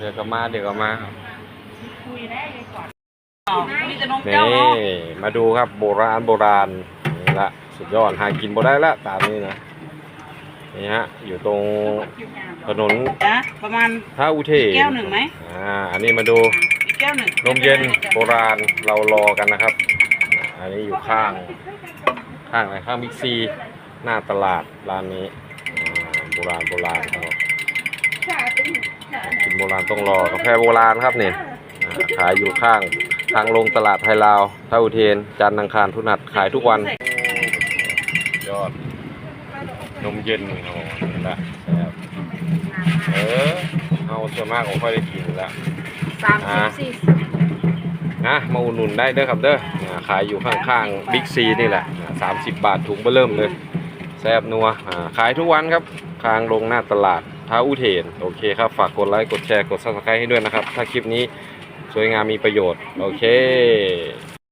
เดี๋ยวก็มาเดี๋ยวก็มาครับคุยได้เลยก่อนอ๋อมีแต่นมนี่เจ้าเนาะมาดูครับโบราณโบราณนี่ละสุดยอดหากินบ่ได้ละตามนี้นะนี่ฮะอยู่ตรงถนนนะประมาณท่าอุเทนแก้วหนึ่งไหมอ่าอันนี้มาดูอีกแก้วหนึ่งนมเย็นโบราณเรารอกันนะครับ อันนี้อยู่ข้างข้างอะไรข้างบิ๊กซีหน้าตลาดร้านนี้อ่าโบราณโบราณครับกิน โบราณต้องรอกาแฟโบราณครับเนี่ยอ่าขายอยู่ข้างทางลงตลาดไทยลาวท่าอุเทนจันทร์อังคารทุกนัดขายทุกวัน ยอดนมเย็นโอ้โหนี่ละแซ่บเออเอาส่วนมากผมค่อยได้กินแล้วสามสิบสี่สิบนะมาอุดหนุนได้เด้อครับเด้ออ่าขายอยู่ข้างๆบิ๊กซีนี่แหละสามสิบบาทถุงเบอเริ่มเลยแซ่บนัวอ่าขายทุกวันครับ ทางลงหน้าตลาด ท้าอุเทน โอเคครับ ฝากกดไลค์ กดแชร์ กด subscribe ให้ด้วยนะครับ ถ้าคลิปนี้สวยงามมีประโยชน์ โอเค